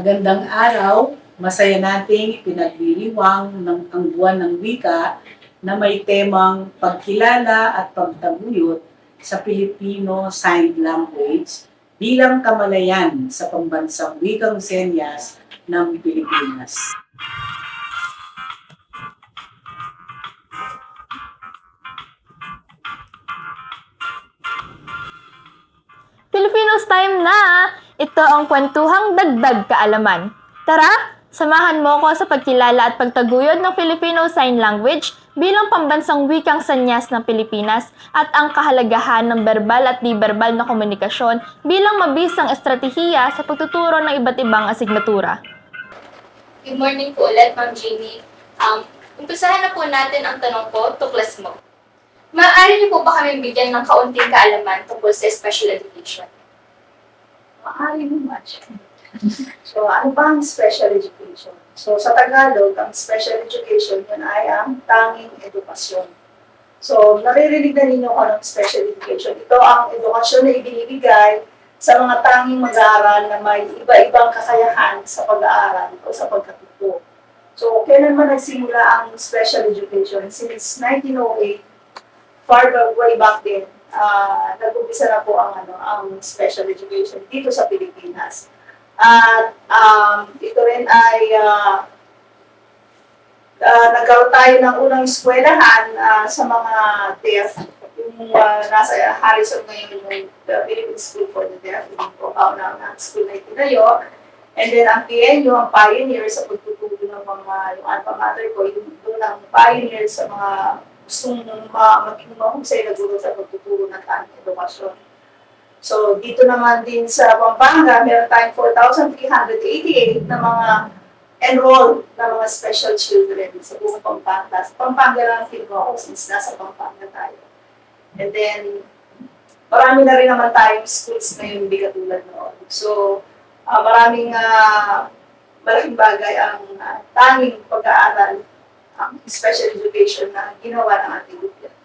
Magandang araw, masaya nating ipinagliliwang ng ang buwan ng wika na may temang pagkilala at pagtaguyod sa Filipino Sign Language bilang kamalayan sa pambansang wikang senyas ng Pilipinas. Filipinos time na! Ito ang kwentuhang dagdag kaalaman. Tara, samahan mo ko sa pagkilala at pagtaguyod ng Filipino Sign Language bilang pambansang wikang sanyas ng Pilipinas at ang kahalagahan ng verbal at di-verbal na komunikasyon bilang mabisang estratehiya sa pagtuturo ng iba't ibang asignatura. Good morning po ulit, Ma'am Jeannie. Um, umpisahan na po natin ang tanong ko, tuklas mo. Maaari niyo po ba kami bigyan ng kaunting kaalaman tungkol sa special education? Maaari naman. so, ano ba ang special education? So, sa Tagalog, ang special education yun ay ang tanging edukasyon. So, naririnig na ninyo kung anong special education. Ito ang edukasyon na ibinibigay sa mga tanging mag-aaral na may iba-ibang kakayahan sa pag-aaral o sa pagkatuto. So, kailan man nagsimula ang special education? Since 1908, far way back then, ah nag-umpisa na po ang ano ang special education dito sa Pilipinas. At um, ito rin ay uh, nagkaroon tayo ng unang eskwelahan ah, sa mga deaf. Yung ah, nasa Harrison ngayon yung the Philippine School for the Deaf, yung kauna ng school na itinayo. And then ang PNU, ang pioneer sa pagtuturo ng mga, yung alpha mater ko, yung doon ang pioneer sa mga gustong ma maging mahusay na guro sa pagtuturo ng tanging edukasyon. So, dito naman din sa Pampanga, meron tayong 4,388 na mga enrolled na mga special children sa buong Pampanga. Sa Pampanga lang ang feel since nasa Pampanga tayo. And then, marami na rin naman tayong schools ngayon hindi katulad noon. So, ah, maraming ah, malaking bagay ang ah, tanging pag-aaral ang special education na ginawa ng ating gobyerno.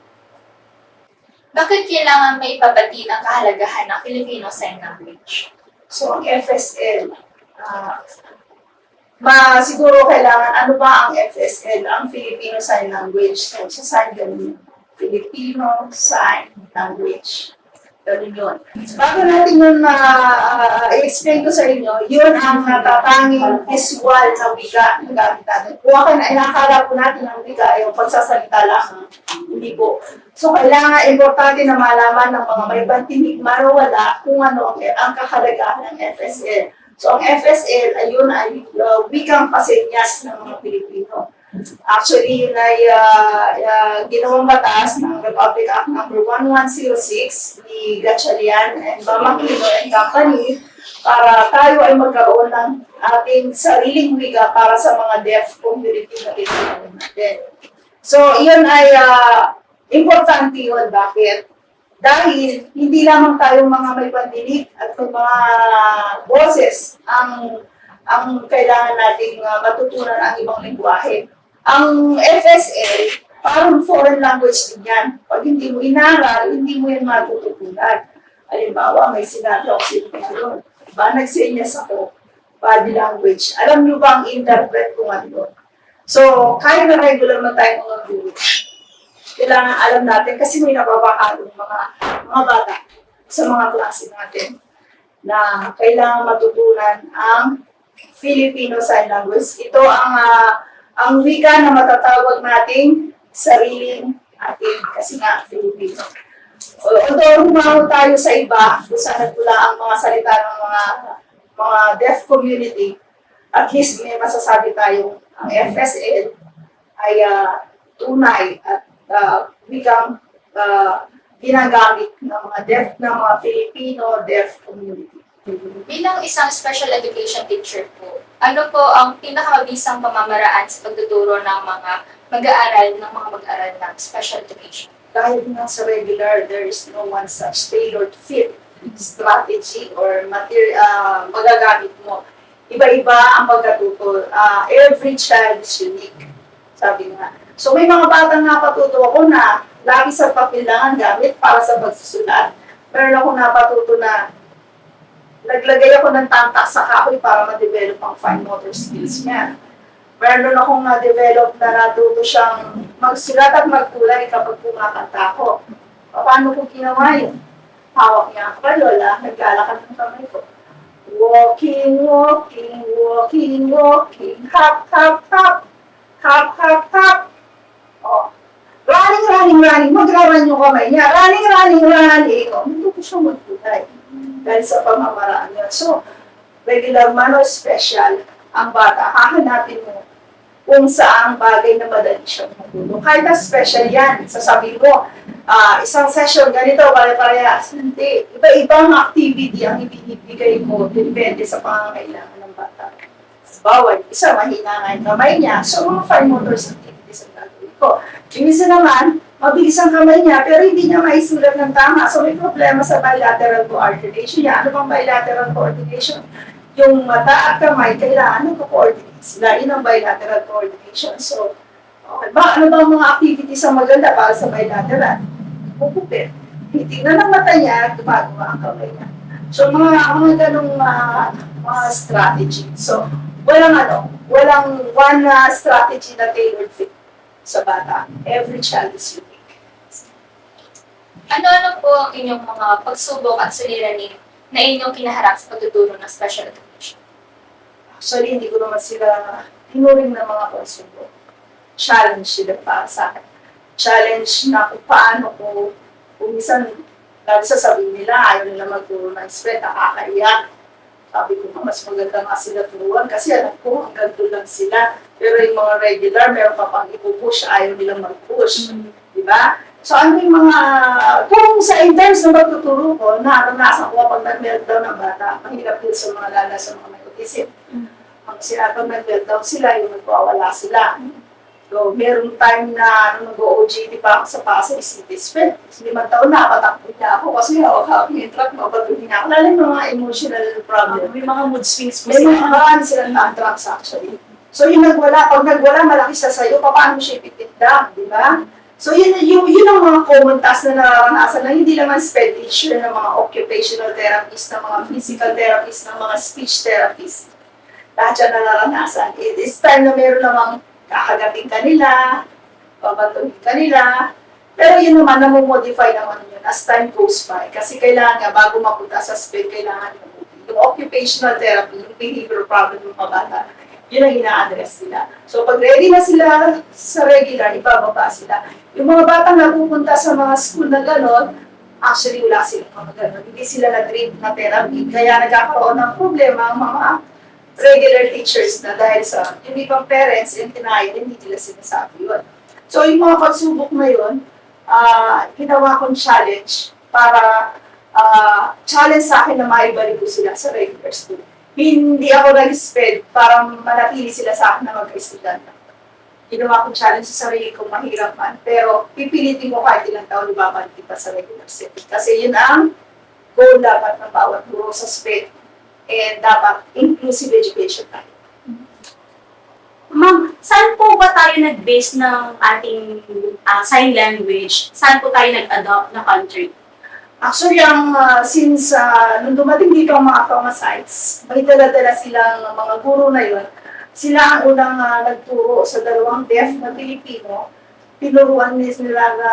Bakit kailangan may ipabati ang kahalagahan ng Filipino Sign Language? So, ang FSL, ah, ma siguro kailangan, ano ba ang FSL? Ang Filipino Sign Language. So, sa sign ganun. Filipino Sign Language. Ganun yun. Bago natin yun na i-explain ko sa inyo, yun ang natatanging visual na wika na gamit natin. Ako na inakala po natin ang wika ay yung pagsasalita lang. Hindi po. So, kailangan importante na malaman ng mga may bantinig marawala kung ano ang, ang kahalagahan ng FSL. So, ang FSL, ayun ay uh, wikang pasenyas ng mga Pilipino. Actually, yun ay uh, uh, ginawang batas ng Republic Act number 1106 ni Gatchalian and Bamakino and Company para tayo ay magkaroon ng ating sariling wika para sa mga deaf community na tinatawag natin. So, yun ay uh, importante yun. Bakit? Dahil hindi lamang tayong mga may pandinig at mga boses ang ang kailangan nating uh, matutunan ang ibang lingwahe. Ang FSL, parang foreign language din yan. Pag hindi mo inaral, hindi mo yan matututunan. Halimbawa, may sinabi ako inyo ngayon. Ba, nagsenyas ako, body language. Alam niyo ba ang interpret kung ano? So, kahit na regular na tayo mga guru, kailangan alam natin kasi may nababahalong mga, mga bata sa mga klase natin na kailangan matutunan ang Filipino Sign Language. Ito ang ah, ang wika na matatawag nating sariling atin kasi nga Filipino. Although humaho tayo sa iba, kung saan nagmula ang mga salita ng mga mga deaf community, at least may masasabi tayong ang FSL ay ah, tunay at uh, wikang ah, ginagamit ng mga deaf ng mga Filipino deaf community. Bilang isang special education teacher po, ano po ang pinakamabisang pamamaraan sa pagtuturo ng mga mag-aaral ng mga mag-aaral ng special education? Kahit nga sa regular, there is no one such tailored fit strategy or material uh, magagamit mo. Iba-iba ang pagkatuto. Ah, every child is unique. Sabi nga. So may mga batang napatuto ako na lagi sa papel lang ang gamit para sa pagsusulat. Meron ako napatuto na naglagay ako ng tamtak sa kahoy para ma-develop ang fine motor skills niya. Meron akong na-develop na natuto siyang magsulat at magkulay kapag kumakanta ako. Paano ko ginawa yun? Hawak niya ang kalola, naglalakad ng kamay ko. Walking, walking, walking, walking, hop, hop, hop, hop, hop, hop. Oh. Running, running, running, magra-run yung kamay niya. Running, running, running. Oh, hindi ko siya magkulay. Dahil sa pamamaraan niya. So, regular man o special, ang bata, hahanapin mo kung saang bagay na madali siyang matulog. Kahit na special yan, sasabihin mo, ah, isang session, ganito, pare-parehas. Hindi. Iba-ibang activity ang ibinibigay ko, depende sa pangangailangan ng bata. Bawal, isa mahina nga yung kamay niya, so mga fine motor activities ang ko. Yung naman, mabilis ang kamay niya, pero hindi niya maisulat ng tama. So may problema sa bilateral coordination niya. Ano bang bilateral coordination? Yung mata at kamay, kailangan nag-coordinate sila. Yun ang bilateral coordination. So, okay. Ba, ano ba ang mga activities ang maganda para sa bilateral? Pupupit. Titignan ng mata niya, gumagawa ang kamay niya. So, mga, mga ganong ah, mga strategy. So, walang ano, walang one ah, strategy na tailored fit sa bata. Every child is unique. Ano-ano po ang inyong mga pagsubok at suliranin na inyong kinaharap sa pagtuturo ng special education? Actually, hindi ko naman sila tinuring na mga konsumo. Challenge sila para sa akin. Challenge na kung paano ko, kung minsan, sasabihin nila, ayaw nila magturo ng spread, nakakaiyak. Sabi ko, mas maganda nga sila turuan kasi alam ko, hanggang doon lang sila. Pero yung mga regular, meron pa pang ipupush, ayaw nilang mag-push. Di ba? So, ano yung mga, kung sa in terms na magtuturo ko, naranasan ko pag nag-meltdown ng bata, mahirap din sa mga lala sa mga may autism. Ang sila, pag nag-meltdown sila, yung nagwawala sila. So, meron time na nung nag-OJT pa ako sa Pasay City Spend. Limang taon na, patakbo niya ako kasi hawak-hawak niya yung truck, mabatuhin niya ako. Lalo yung mga emotional problem. May mga mood swings po May mga sila. marami silang non-drugs actually. So yung nagwala, pag nagwala, malaki sa sayo, paano siya ipipit down, di ba? So yun, yun, yun ang mga common task na nararanasan na hindi naman teacher ng mga occupational therapist, ng mga physical therapist, ng mga speech therapist. Lahat yan nararanasan. It is time na meron namang kakagating kanila, babatuhin kanila, pero yun naman, namomodify naman yun as time goes by. Kasi kailangan nga, bago mapunta sa sped, kailangan yung occupational therapy, yung behavioral problem ng mga bata, yun ang ina-address nila. So pag ready na sila sa regular, ibababa sila. Yung mga batang napupunta sa mga school na gano'n, actually wala silang mga gano'n. Hindi sila na-treat na therapy. Kaya nagkakaroon ng problema ang mga regular teachers na dahil sa yung ibang parents, yung tinayan, hindi nila sinasabi yun. So yung mga pagsubok na yun, ah ginawa kong challenge para ah challenge sa akin na maibalik ko sila sa regular school. Hindi ako nag-sped para manatili sila sa akin na magka-estudyante. Ginawa kong challenge sa sarili ko, mahirap man. Pero pipilitin ko kahit ilang taon ibabalik kita sa regular setting. Kasi yun ang goal dapat ng bawat guro sa SPED. And dapat inclusive education tayo. Ma'am, saan po ba tayo nag-base ng ating ah, sign language? Saan po tayo nag-adopt na country? Actually, ang ah, since uh, nung dumating dito ang mga trauma sites, may dala-dala silang mga guro na yun. Sila ang unang ah, nagturo sa dalawang deaf na Pilipino. Tinuruan nila na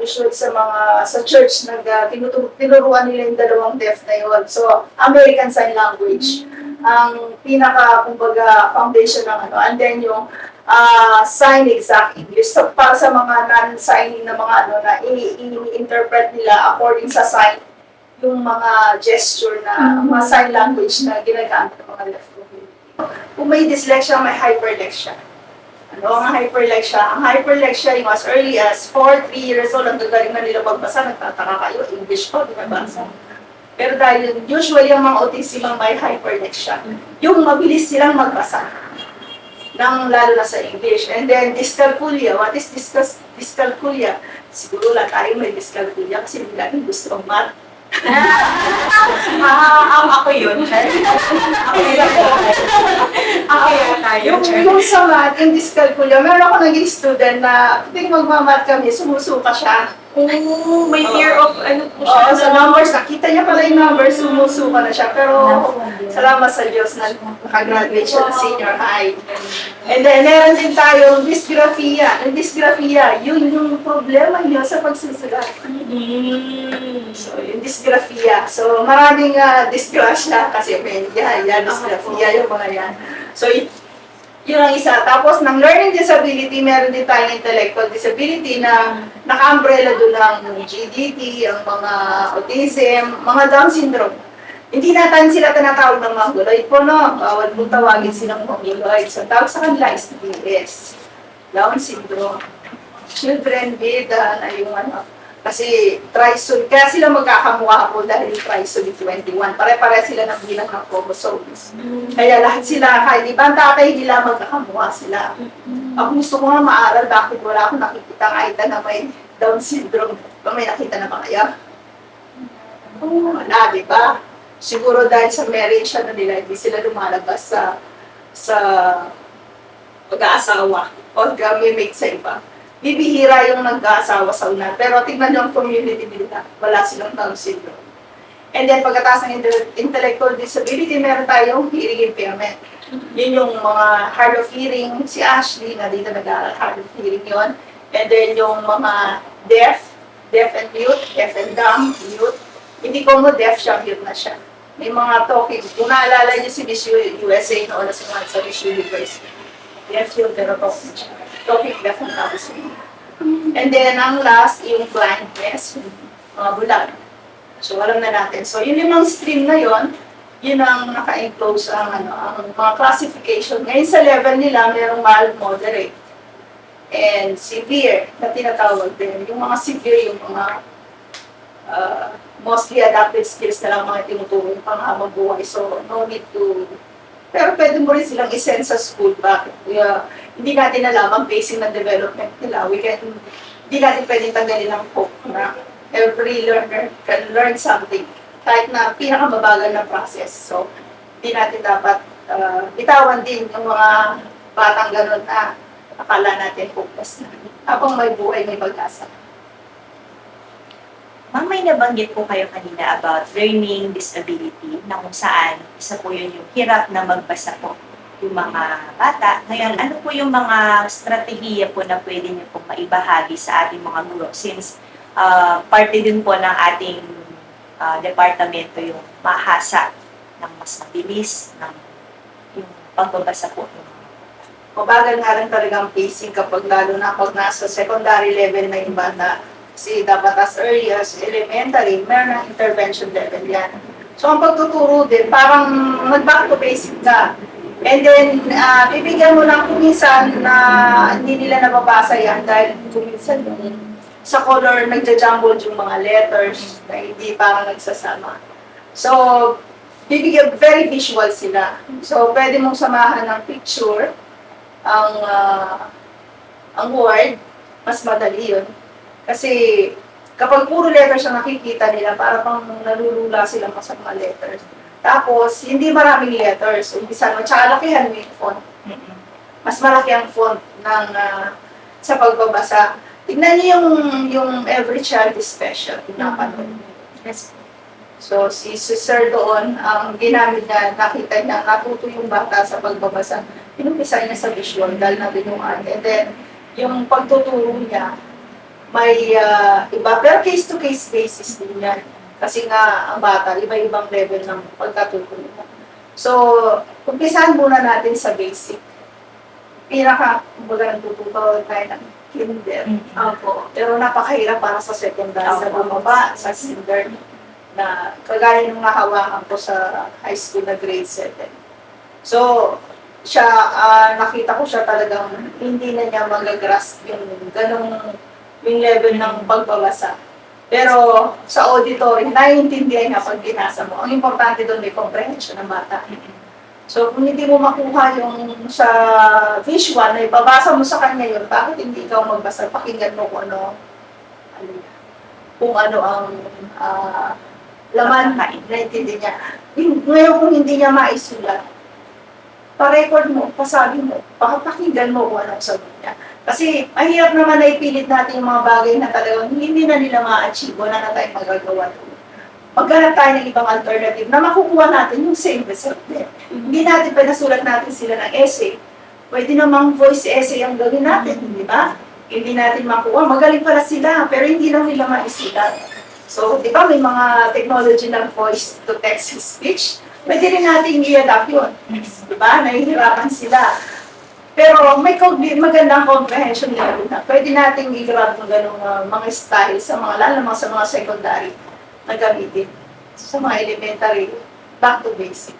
usually sa mga sa church nag uh, tinuruan nila yung dalawang deaf na yun. So, American Sign Language ang pinaka kumbaga foundation ng ano. And then yung ah sign exact English. So, para sa mga non-signing na mga ano na i-interpret nila according sa sign yung mga gesture na mga sign language na ginagamit ng mga left community. Kung may dyslexia, may hyperlexia. Ano ang hyperlexia? Ang hyperlexia yung as early as 4, 3 years old, ang gagaling na nila magbasa, nagtataka kayo, English ko, di ba basa? Pero dahil usually ang mga autism may hyperlexia, yung mabilis silang magbasa ng lalo na sa English. And then dyscalculia, what is dyscalculia? Siguro lahat tayo may dyscalculia kasi hindi natin gusto ang math. Ah, um, ako yun. ako yun. Ako yun tayo. Yung, yung sa math, yung dyscalculia, meron ako naging student na tuwing magmamat kami, sumusuka siya. Oh, may fear of ano po Oo, siya. sa numbers, nakita niya pala yung numbers, sumusuka na siya. Pero salamat sa Diyos na nakagraduate siya ng senior high. And then, meron din tayong dysgraphia. Ang dysgraphia, yun yung problema niya sa pagsusulat. Mm. So, yung dysgraphia. So, maraming uh, disgrasya kasi may yan, yan, dysgraphia, yung mga yan. So, y- yun ang isa. Tapos, ng learning disability, meron din tayong intellectual disability na naka-umbrella doon ng GDT, ang mga autism, mga Down syndrome. Hindi natin sila tinatawag ng mongoloid po, no? Bawal po tawagin silang mongoloid. So, tawag sa kanila is DS. Down syndrome. Children with, uh, na yung ano, kasi trisomy, kaya sila magkakamukha po dahil trisomy 21. Pare-pare sila ng bilang ng chromosomes. Kaya lahat sila, kahit ibang tatay nila, magkakamukha sila. Ako gusto ko nga maaral, bakit wala akong nakikita kahit na may Down syndrome. Ba may nakita na ba kayo? Oo, wala, di ba? Siguro dahil sa marriage ano nila, hindi sila lumalabas sa sa pag-aasawa o may sa iba. Bibihira yung nag-aasawa sa una. Pero tingnan nyo ang community nila. Wala silang Down syndrome. And then pagkatapos ng inte- intellectual disability, meron tayong hearing impairment. Yun yung mga hard of hearing, si Ashley na dito nag-hard of hearing yon And then yung mga deaf, deaf and mute, deaf and dumb, mute. Hindi ko mo deaf siya, mute na siya. May mga talking. Kung naalala niyo si Miss USA noon na sumahan sa Miss Universe, deaf yun, pero talking siya. Talking deaf and tapos yun. And then, ang last, yung blindness, mga bulag. So, alam na natin. So, yung limang stream na yon yun ang naka-enclose ang, ano, ang mga classification. Ngayon sa level nila, merong mild, moderate, and severe na tinatawag din. Yung mga severe, yung mga uh, mostly adaptive skills na lang mga tinuturo yung panghabang buhay. So, no need to... Pero pwede mo rin silang isend sa school. Bakit? Uh, hindi natin alam ang pacing ng development nila. We can, hindi natin pwedeng tanggalin ang hope na every learner can learn something kahit na pinakamabagal na process. So, hindi natin dapat uh, bitawan din yung mga batang ganun na akala natin hopeless na. Habang may buhay, may pag-asa. Ma'am, may nabanggit po kayo kanina about learning disability na kung saan isa po yun yung hirap na magbasa po yung mga bata. Ngayon, ano po yung mga strategiya po na pwede niyo pong maibahagi sa ating mga guro since ah, parte din po ng ating ah, departamento yung mahasa ng mas mabilis ng yung pagbabasa po ng Mabagal nga rin talagang pacing kapag lalo na pag nasa secondary level na yung bata. Kasi dapat as early as elementary, meron ng intervention level yan. So ang pagtuturo din, parang mag-back to basic ka. And then, ah, bibigyan mo lang kuminsan na hindi nila nababasa yan dahil kuminsan yung sa color nagja-jumbled yung mga letters na hindi parang nagsasama. So, bibigyan, very visual sila. So, pwede mong samahan ng picture, ang ah, ang word, mas madali yun. Kasi kapag puro letters ang nakikita nila, para pang nalulula silang sa mga letters. Tapos, hindi maraming letters. Umpisa mo, tsaka lakihan mo yung font. Mas malaki ang font ng ah, sa pagbabasa. Tignan niyo yung, yung every child is special. Pinapanood. Yes. So, si si Sir doon, ang ginamit niya, nakita niya, natuto yung bata sa pagbabasa. Pinumpisa niya sa visual, dahil na art. And then, yung pagtuturo niya, may ah, iba, pero case-to-case basis din yan. Kasi nga, ang bata, iba-ibang level ng pagkatuturo niya. So, umpisahan muna natin sa basic. Pinaka, kumbaga, nagtuturo tayo ng kinder. Opo. Pero napakahirap para sa secondary, sa bumaba, sa kinder na kagaya nung nahawakan ko sa high school na grade 7. So, siya, ah, nakita ko siya talagang hindi na niya magagrasp yung ganong yung level ng pagbabasa. Pero sa auditory, naiintindihan niya pag binasa mo. Ang importante doon may comprehension ng bata. So, kung hindi mo makuha yung sa visual na ibabasa mo sa kanya yun, bakit hindi ikaw magbasa? Pakinggan mo kung ano, ano kung ano ang ah, laman na intindi niya. Ngayon kung hindi niya maisulat, pa-record mo, pasabi mo, pakapakinggan mo kung anong sagot niya. Kasi mahirap naman na ipilit natin yung mga bagay na talagang hindi na nila ma-achieve, wala na tayong magagawa doon. Maghanap tayo ng ibang alternative na makukuha natin yung same result din. Hindi natin pinasulat natin sila ng essay. Pwede namang voice essay ang gawin natin, di ba? Hindi natin makuha. Magaling pala sila, pero hindi lang nila maisulat. So, di ba may mga technology ng voice to text speech? Pwede rin natin i-adapt yun. Di ba? Nahihirapan sila. Pero may magandang comprehension level na. Pwede nating i-grab ng ganung uh, mga style sa mga, lalo na sa mga secondary na gamitin. Sa mga elementary, back to basic.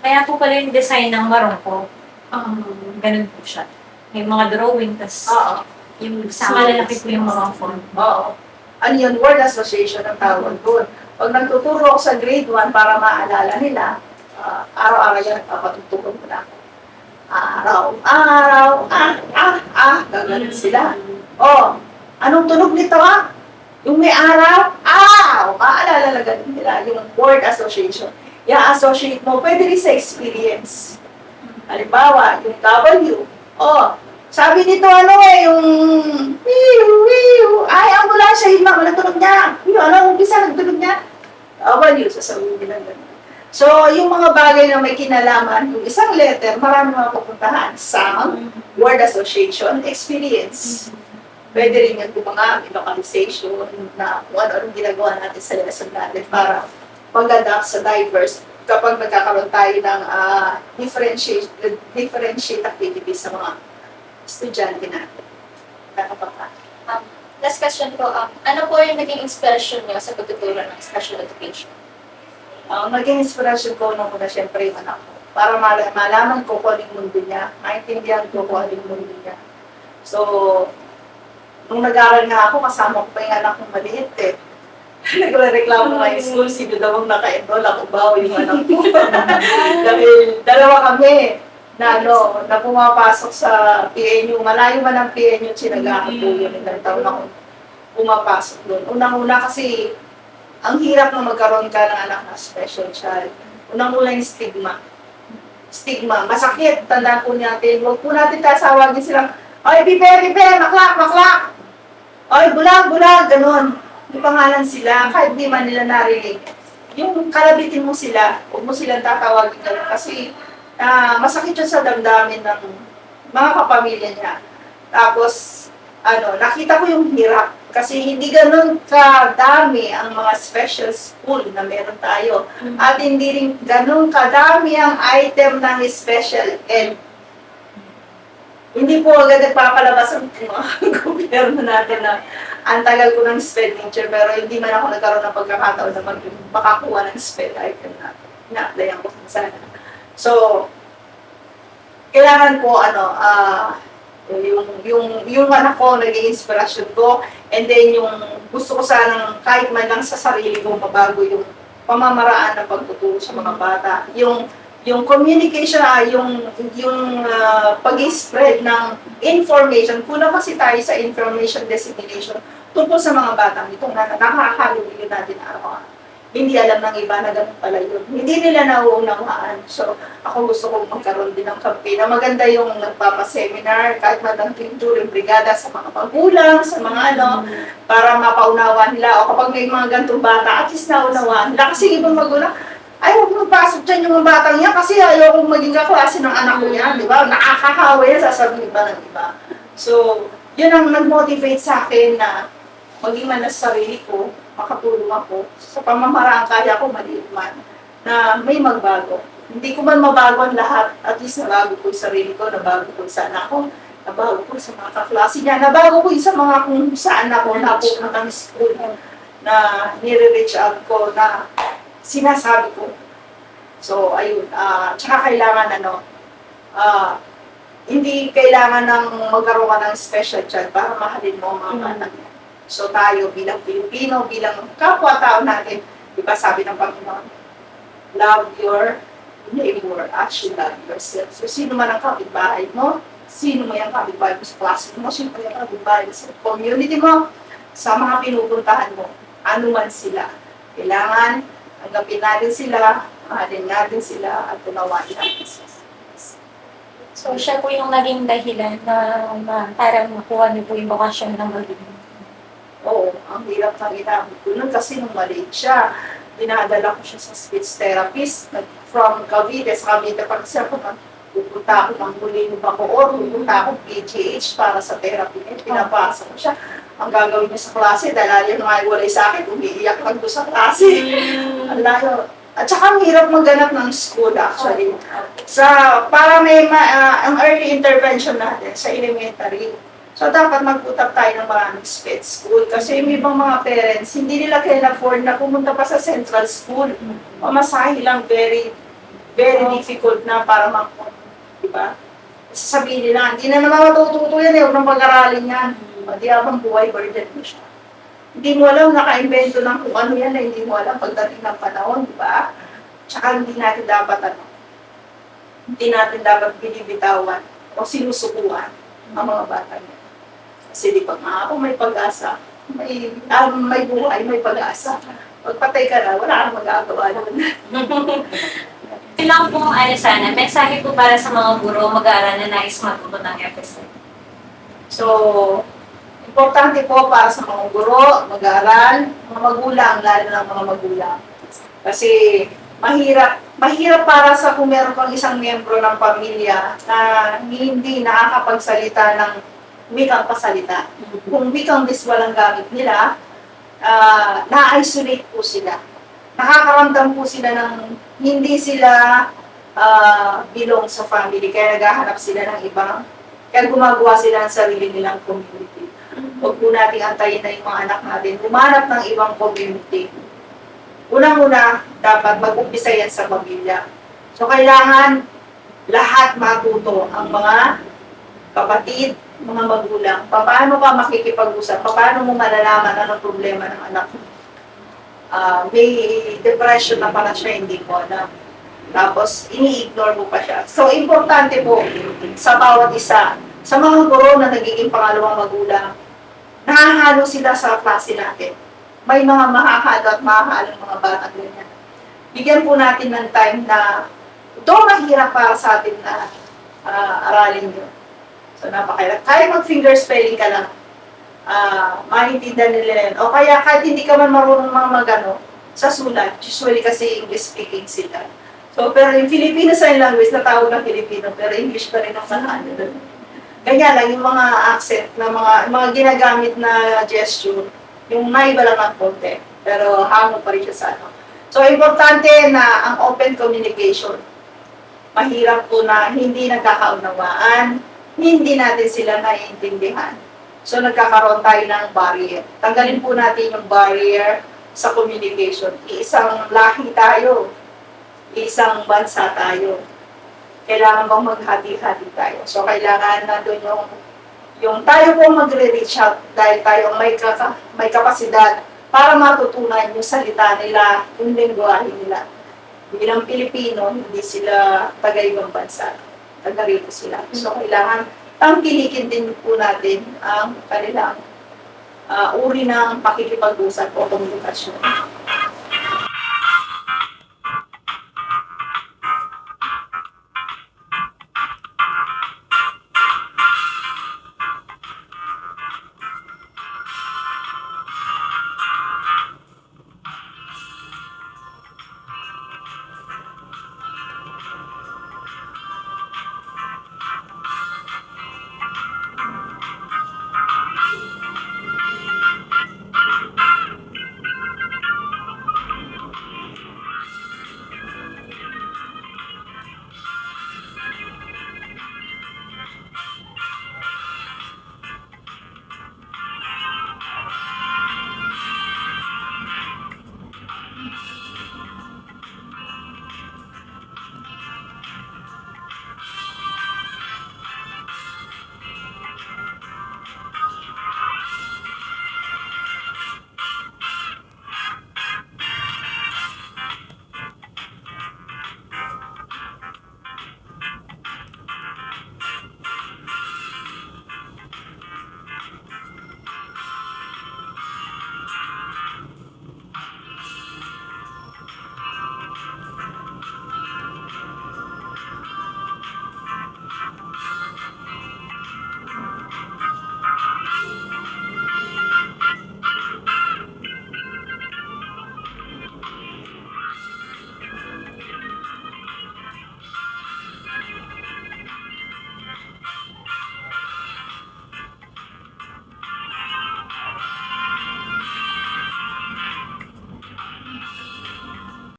Kaya po pala yung design ng marongko, um, ganun po siya. May mga drawing, tas Oo. yung mas malalaki po yung mga font. Oo. Ano yun? Word association ang tawag doon. Pag nagtuturo ako sa grade 1 para maalala nila, ah, araw-araw yan, papatuturo ko na ako. Araw, araw, ah, ah, ah, gaganon sila. Oh, anong tunog nito ah? Yung may araw, ah, maalala lang ganun nila, yung word association. I-associate mo, pwede rin sa experience. Halimbawa, yung W, oh, sabi nito ano eh, yung wiu, wiu, ay, ambulansya, yun lang, walang tunog niya. Yung ano, umpisa, nagtunog niya. W, sasabihin nila ganun. So, yung mga bagay na may kinalaman, yung isang letter, marami mga pupuntahan. Sound, word association, experience. Pwede rin yung mga localization na kung ano-anong ginagawa natin sa lesson natin para mag-adapt sa diverse kapag nagkakaroon tayo ng ah, differentiate, differentiate activities sa mga estudyante natin. Nakapagpa. Last question po, um, ano po yung naging inspiration niyo sa pagtuturo ng special education? Ang naging inspiration ko nung una, syempre, yung anak ko. Para mal- malaman ko kung anong mundo niya, maintindihan ko kung anong mundo niya. So, nung nag-aaral nga ako, kasama ko pa yung anak kong maliit eh. Nagre-reklamo nga yung school, sino daw ang naka-enroll, ako ba o yung anak ko. Dahil dalawa kami na ano, na pumapasok sa PNU. Malayo man ang PNU, sinagahan po yun. Ilang taon ako pumapasok doon. Unang-una kasi, ang hirap na magkaroon ka ng anak na special child. Unang-una yung stigma. Stigma. Masakit. Tandaan po natin. Huwag po natin tasawagin silang, Oy, pipe, pipe, maklak, maklak. Oy, bulag, bulag, ganun. May pangalan sila, kahit di man nila narinig. Yung kalabitin mo sila, huwag mo silang tatawagin ganun. Kasi ah, masakit yun sa damdamin ng mga kapamilya niya. Tapos, ano, nakita ko yung hirap. Kasi hindi ganun kadami ang mga special school na meron tayo. At hindi rin ganun kadami ang item ng special ed. Hindi po agad nagpapalabas ang mga gobyerno natin na ang tagal ko ng sped teacher pero hindi man ako nagkaroon ng pagkakataon na mag- makakuha ng sped item na na-applyan ko sana. So, kailangan ko ano, ah, yung, yung, yung anak ko, naging inspirasyon ko, and then yung gusto ko sanang kahit man lang sa sarili ko mabago yung pamamaraan ng pagtuturo sa mga bata. Yung yung communication, ah, yung yung ah, pag-spread ng information, kulang kasi tayo sa information dissemination tungkol sa mga batang ito na nakakahalubilo natin araw-araw. Hindi alam ng iba na ganun pala yun. Hindi nila nauunawaan. So, ako gusto kong magkaroon din ng campaign na maganda yung nagpapaseminar, kahit madangting during brigada sa mga magulang, sa mga ano, para mapaunawa nila. O kapag may mga gantong bata, at least naunawaan nila. Kasi ibang magulang, ay, huwag magpasok dyan yung mga batang yan kasi ayaw kong maging kaklase ng anak ko yan, di ba? Nakakahawa yan, sasabihin ba ng iba. So, yun ang nag-motivate sa akin na maging man sa sarili ko, makatulong ako sa pamamaraan kaya ko maliit man, na may magbago. Hindi ko man mabago ang lahat, at least nabago ko yung sarili ko, nabago ko yung sa anak ko, nabago ko sa mga kaklase niya, nabago ko yung sa mga kung saan ako napupunta ng school na nire-reach out ko na sinasabi ko. So, ayun. ah tsaka kailangan ano, ah hindi kailangan ng magkaroon ka ng special child para mahalin mo ang mga bata. So, tayo bilang Pilipino, bilang kapwa-tao natin, di ba sabi ng Panginoon, love your neighbor as you love yourself. So, sino man ang kapitbahay mo, sino mo yung kapitbahay mo sa klase mo, sino mo yung kapitbahay mo sa community mo, sa mga pinupuntahan mo, ano man sila. Kailangan tanggapin natin sila, mahalin natin sila at tunawain natin sila. So, siya po yung naging dahilan na, na parang makuha niyo po yung bakasyon ng magiging. Oo, ang hirap ng inabot ko nun kasi nung maliit siya, dinadala ko siya sa speech therapist from Cavite. Sa Cavite pa kasi ako pupunta ako ng Molino Bacoor, pupunta ako PGH para sa therapy niya. Pinapasa ko siya. Ang gagawin niya sa klase, dahil yung mga iwalay sa akin, umiiyak lang doon sa klase. Ang layo. At saka ang hirap magganap ng school actually. Sa, para may ma, ah, ang early intervention natin sa elementary, So, dapat mag-utap tayo ng maraming sped school. Kasi yung ibang mga parents, hindi nila can afford na pumunta pa sa central school. Pamasahe lang very, very difficult na para mag Diba? Sasabihin nila, hindi na naman matututo yan eh, huwag nang pag-aralin yan. O, di habang buhay, burden mo siya. Hindi mo alam, naka-invento ng kung ano yan, eh, hindi mo alam pagdating ng panahon, di ba? Tsaka hindi natin dapat, ano, hindi natin dapat binibitawan o sinusukuan ang mga bata niya. Kasi di pa nga ako may pag-asa. May, ah, may buhay, may pag-asa. Pagpatay ka na, wala kang magagawa nun. Ito lang pong ano sana, mensahe po para sa mga guro mag-aaral na nais matuto ng FSM. So, importante po para sa mga guro, mag-aaral, mga magulang, lalo na mga magulang. Kasi mahirap, mahirap para sa kung meron kang isang miyembro ng pamilya na hindi nakakapagsalita ng wikang pasalita. Kung wikang biswal ang gamit nila, ah, na-isolate po sila. Nakakaramdam po sila ng hindi sila ah, belong sa family, kaya naghahanap sila ng ibang kaya gumagawa sila ng sarili nilang community. Huwag po nating antayin na yung mga anak natin. Humanap ng ibang community. Unang-una, dapat mag-umpisa yan sa pamilya. So, kailangan lahat matuto ang mga kapatid, mga magulang. Paano ka makikipag-usap? Paano mo malalaman anong problema ng anak mo? Ah, may depression na pala siya, hindi mo alam. Tapos, ini-ignore mo pa siya. So, importante po sa bawat isa, sa mga guro na nagiging pangalawang magulang, nahahalo sila sa klase natin. May mga mahahalo at mahahalong mga bata ganyan. Bigyan po natin ng time na ito mahirap para sa atin na ah, aralin yun. So, napakahirap. Kahit mag-finger spelling ka lang, ah maintindihan nila yan. O kaya kahit hindi ka man marunong mga magano, sa sulat, usually kasi English speaking sila. So, pero yung Filipino sign language, natawag ng Filipino, pero English pa rin ang sanahan doon. Ganyan lang, yung mga accent na mga, mga ginagamit na gesture, yung naiba lang ng konti, pero hango pa rin siya sa ano. So, importante na ang open communication. Mahirap po na hindi nagkakaunawaan, hindi natin sila naiintindihan. So, nagkakaroon tayo ng barrier. Tanggalin po natin yung barrier sa communication. Iisang lahi tayo. Isang bansa tayo. Kailangan bang maghati-hati tayo. So, kailangan na doon yung yung tayo po magre-reach out dahil tayo may, kaka, may kapasidad para matutunan yung salita nila, yung lingwahe nila. Bilang Pilipino, hindi sila taga-ibang bansa. Taga rito sila. So, kailangan tangkilikin din po natin ang kanilang ah, uri ng pakikipag-usap o komunikasyon.